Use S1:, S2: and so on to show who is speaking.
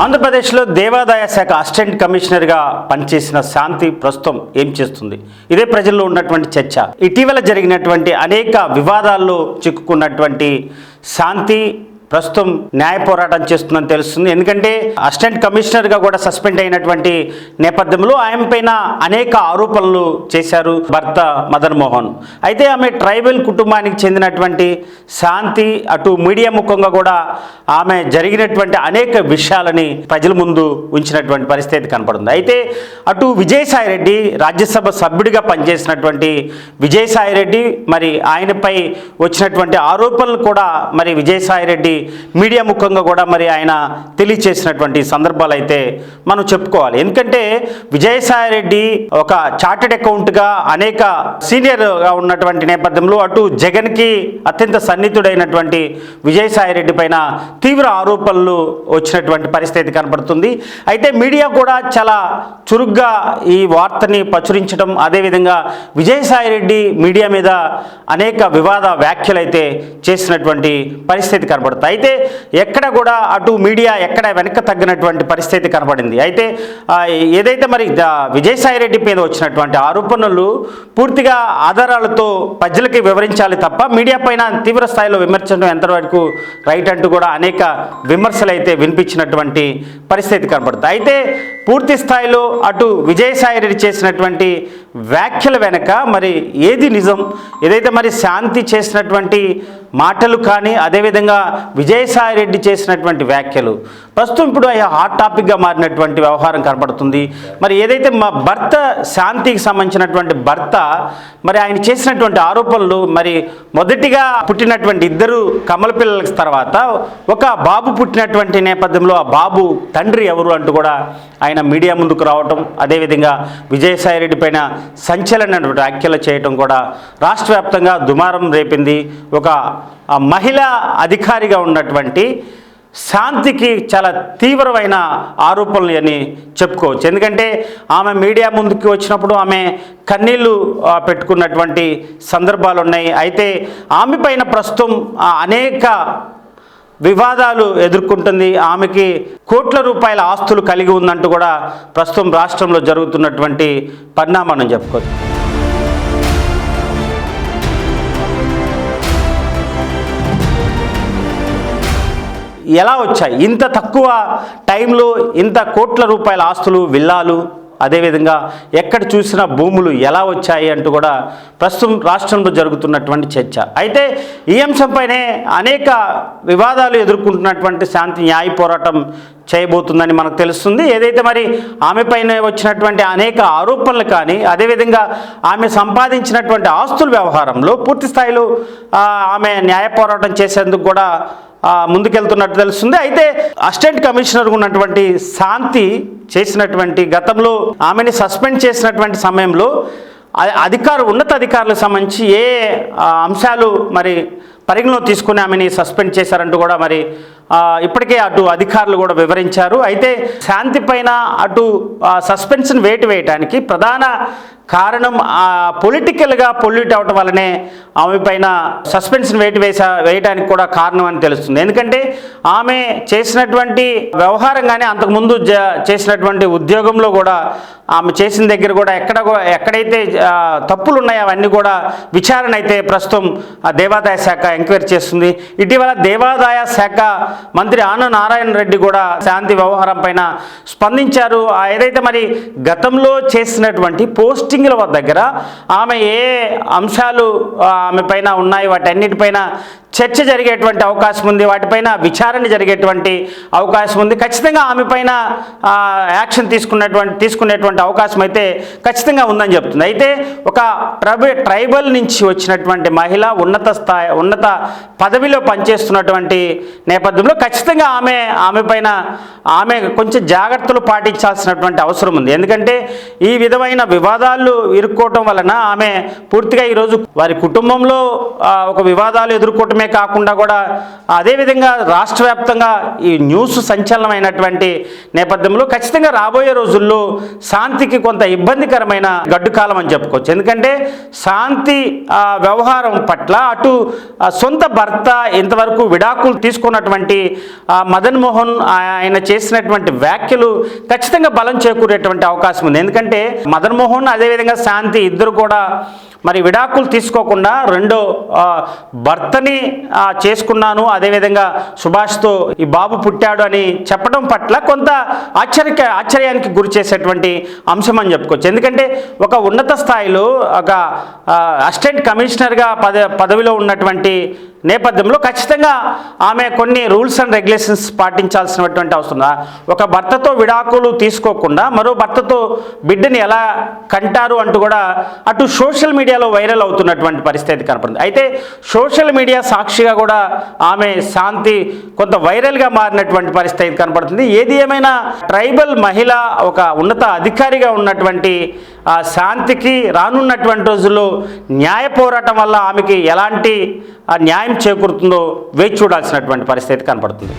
S1: ఆంధ్రప్రదేశ్లో దేవాదాయ శాఖ అసిస్టెంట్ కమిషనర్గా పనిచేసిన శాంతి ప్రస్తుతం ఏం చేస్తుంది? ఇదే ప్రజల్లో ఉన్నటువంటి చర్చ. ఇటీవల జరిగినటువంటి అనేక వివాదాల్లో చిక్కుకున్నటువంటి శాంతి ప్రస్తుతం న్యాయ పోరాటం చేస్తుందని తెలుస్తుంది. ఎందుకంటే అసిస్టెంట్ కమిషనర్గా కూడా సస్పెండ్ అయినటువంటి నేపథ్యంలో ఆయన పైన అనేక ఆరోపణలు చేశారు భర్త మదన్ మోహన్. అయితే ఆమె ట్రైబల్ కుటుంబానికి చెందినటువంటి శాంతి అటు మీడియా ముఖంగా కూడా ఆమె జరిగినటువంటి అనేక విషయాలని ప్రజల ముందు ఉంచినటువంటి పరిస్థితి కనపడుతుంది. అయితే అటు విజయసాయి రెడ్డి రాజ్యసభ సభ్యుడిగా పనిచేసినటువంటి విజయసాయి రెడ్డి మరి ఆయనపై వచ్చినటువంటి ఆరోపణలు కూడా మరి విజయసాయి రెడ్డి మీడియా ముఖంగా కూడా మరి ఆయన తెలియచేసినటువంటి సందర్భాలు అయితే మనం చెప్పుకోవాలి. ఎందుకంటే విజయసాయి రెడ్డి ఒక చార్టెడ్ అకౌంట్గా అనేక సీనియర్గా ఉన్నటువంటి నేపథ్యంలో అటు జగన్కి అత్యంత సన్నిహితుడైనటువంటి విజయసాయి రెడ్డి పైన తీవ్ర ఆరోపణలు వచ్చినటువంటి పరిస్థితి కనపడుతుంది. అయితే మీడియా కూడా చాలా చురుగ్గా ఈ వార్తని ప్రచురించడం అదేవిధంగా విజయసాయి రెడ్డి మీడియా మీద అనేక వివాద వ్యాఖ్యలు అయితే చేసినటువంటి పరిస్థితి కనబడతాయి అయితే ఎక్కడ కూడా అటు మీడియా ఎక్కడ వెనక తగ్గినటువంటి పరిస్థితి కనబడింది. అయితే ఏదైతే మరి విజయసాయి రెడ్డి మీద వచ్చినటువంటి ఆరోపణలు పూర్తిగా ఆధారాలతో ప్రజలకి వివరించాలి తప్ప మీడియా పైన తీవ్ర స్థాయిలో విమర్శించడం ఎంతవరకు రైట్ అంటూ కూడా అనేక విమర్శలు అయితే వినిపించినటువంటి పరిస్థితి కనబడుతుంది. అయితే పూర్తి స్థాయిలో అటు విజయసాయి రెడ్డి చేసినటువంటి వ్యాఖ్యల వెనక మరి ఏది నిజం? ఏదైతే మరి శాంతి చేసినటువంటి మాటలు కానీ అదేవిధంగా విజయసాయి రెడ్డి చేసినటువంటి వ్యాఖ్యలు. ప్రస్తుతం ఇప్పుడు అవి హాట్ టాపిక్గా మారినటువంటి వ్యవహారం కనబడుతుంది. మరి ఏదైతే మా భర్త శాంతికి సంబంధించినటువంటి భర్త మరి ఆయన చేసినటువంటి ఆరోపణలు మరి మొదటిగా పుట్టినటువంటి ఇద్దరు కమల పిల్లల తర్వాత ఒక బాబు పుట్టినటువంటి నేపథ్యంలో ఆ బాబు తండ్రి ఎవరు అంటూ కూడా ఆయన మీడియా ముందుకు రావటం అదేవిధంగా విజయసాయి రెడ్డి పైన సంచలనటువంటి వ్యాఖ్యలు చేయటం కూడా రాష్ట్ర వ్యాప్తంగా దుమారం రేపింది. ఒక మహిళా అధికారిగా ఉన్నటువంటి శాంతికి చాలా తీవ్రమైన ఆరోపణలు అని చెప్పుకోవచ్చు. ఎందుకంటే ఆమె మీడియా ముందుకు వచ్చినప్పుడు ఆమె కన్నీళ్ళు పెట్టుకున్నటువంటి సందర్భాలు ఉన్నాయి అయితే ఆమె పైన ప్రస్తుతం అనేక వివాదాలు ఎదుర్కొంటుంది. ఆమెకి కోట్ల రూపాయల ఆస్తులు కలిగి ఉందంటూ కూడా ప్రస్తుతం రాష్ట్రంలో జరుగుతున్నటువంటి పరిణామం చెప్పుకోవచ్చు. ఎలా వచ్చాయి? ఇంత తక్కువ టైంలో ఇంత కోట్ల రూపాయల ఆస్తులు విల్లాలు అదేవిధంగా ఎక్కడ చూసినా భూములు ఎలా వచ్చాయి అంటూ కూడా ప్రస్తుతం రాష్ట్రంలో జరుగుతున్నటువంటి చర్చ. అయితే ఈ అంశంపైనే అనేక వివాదాలు ఎదుర్కొంటున్నటువంటి శాంతి న్యాయ పోరాటం చేయబోతుందని మనకు తెలుస్తుంది. ఏదైతే మరి ఆమె పైన వచ్చినటువంటి అనేక ఆరోపణలు కానీ అదేవిధంగా ఆమె సంపాదించినటువంటి ఆస్తుల వ్యవహారంలో పూర్తి స్థాయిలో ఆమె న్యాయ పోరాటం చేసేందుకు కూడా ముందుకెళ్తున్నట్టు తెలుస్తుంది. అయితే అసిస్టెంట్ కమిషనర్ ఉన్నటువంటి శాంతి చేసినటువంటి గతంలో ఆమెని సస్పెండ్ చేసినటువంటి సమయంలో అధికారు ఉన్నతాధికారులకు సంబంధించి ఏ అంశాలు మరి పరిగణలో తీసుకుని ఆమెని సస్పెండ్ చేశారంటూ కూడా మరి ఇప్పటికే అటు అధికారులు కూడా వివరించారు. అయితే శాంతి పైన అటు సస్పెన్షన్ వేటు వేయటానికి ప్రధాన కారణం పొలిటికల్గా పొల్యూట్ అవటం వల్లనే ఆమె పైన సస్పెన్షన్ వేటు వేసా వేయడానికి కూడా కారణం అని తెలుస్తుంది. ఎందుకంటే ఆమె చేసినటువంటి వ్యవహారం కానీ అంతకుముందు జ చేసినటువంటి ఉద్యోగంలో కూడా ఆమె చేసిన దగ్గర కూడా ఎక్కడ ఎక్కడైతే తప్పులు ఉన్నాయో అవన్నీ కూడా విచారణ అయితే ప్రస్తుతం ఆ దేవాదాయ శాఖ ఎంక్వైరీ చేస్తుంది. ఇటీవల దేవాదాయ శాఖ మంత్రి ఆన నారాయణ రెడ్డి కూడా శాంతి వ్యవహారం పైన స్పందించారు. ఆ ఏదైతే మరి గతంలో చేసినటువంటి పోస్టింగ్ల దగ్గర ఆమె ఏ అంశాలు ఆమె పైన ఉన్నాయి వాటన్నిటిపైన చర్చ జరిగేటువంటి అవకాశం ఉంది వాటిపైన విచారణ జరిగేటువంటి అవకాశం ఉంది. ఖచ్చితంగా ఆమె పైన యాక్షన్ తీసుకున్నటువంటి తీసుకునేటువంటి అవకాశం అయితే ఖచ్చితంగా ఉందని చెప్తుంది. అయితే ఒక ట్రైబ ట్రైబల్ నుంచి వచ్చినటువంటి మహిళ ఉన్నత స్థాయి ఉన్నత పదవిలో పనిచేస్తున్నటువంటి నేపథ్యంలో ఖచ్చితంగా ఆమె ఆమె పైన ఆమె కొంచెం జాగ్రత్తలు పాటించాల్సినటువంటి అవసరం ఉంది. ఎందుకంటే ఈ విధమైన వివాదాలు ఇరుక్కోవటం వలన ఆమె పూర్తిగా ఈరోజు వారి కుటుంబంలో ఒక వివాదాలు ఎదుర్కోవటమే చేయడమే కాకుండా కూడా అదేవిధంగా రాష్ట్ర వ్యాప్తంగా ఈ న్యూస్ సంచలనమైనటువంటి నేపథ్యంలో ఖచ్చితంగా రాబోయే రోజుల్లో శాంతికి కొంత ఇబ్బందికరమైన గడ్డుకాలం అని చెప్పుకోవచ్చు. ఎందుకంటే శాంతి ఆ, వ్యవహారం పట్ల అటు సొంత భర్త ఇంతవరకు విడాకులు తీసుకున్నటువంటి మదన్ మోహన్ ఆయన చేసినటువంటి వ్యాఖ్యలు ఖచ్చితంగా బలం చేకూరేటువంటి అవకాశం ఉంది. ఎందుకంటే మదన్ మోహన్ అదేవిధంగా శాంతి ఇద్దరు కూడా మరి విడాకులు తీసుకోకుండా రెండో భర్తని చేసుకున్నాను. అదేవిధంగా సుభాష్తో ఈ బాబు పుట్టాడు అని చెప్పడం పట్ల కొంత ఆశ్చర్య ఆశ్చర్యానికి గురి చేసేటువంటి అంశం అని చెప్పుకోవచ్చు. ఎందుకంటే ఒక ఉన్నత స్థాయిలో ఒక అసిస్టెంట్ కమిషనర్గా పద పదవిలో ఉన్నటువంటి నేపథ్యంలో ఖచ్చితంగా ఆమె కొన్ని రూల్స్ అండ్ రెగ్యులేషన్స్ పాటించాల్సినటువంటి అవసరం ఒక భర్తతో విడాకులు తీసుకోకుండా మరో భర్తతో బిడ్డని ఎలా కంటారు అంటూ కూడా అటు సోషల్ మీడియాలో వైరల్ అవుతున్నటువంటి పరిస్థితి కనపడింది అయితే సోషల్ మీడియా సాక్షిగా కూడా ఆమె శాంతి కొంత వైరల్గా మారినటువంటి పరిస్థితి కనపడుతుంది. ఏది ఏమైనా ట్రైబల్ మహిళ ఒక ఉన్నత అధికారిగా ఉన్నటువంటి ఆ శాంతికి రానున్నటువంటి రోజుల్లో న్యాయ పోరాటం వల్ల ఆమెకి ఎలాంటి ఆ న్యాయం చేకూరుతుందో వేచి చూడాల్సినటువంటి పరిస్థితి కనపడుతుంది.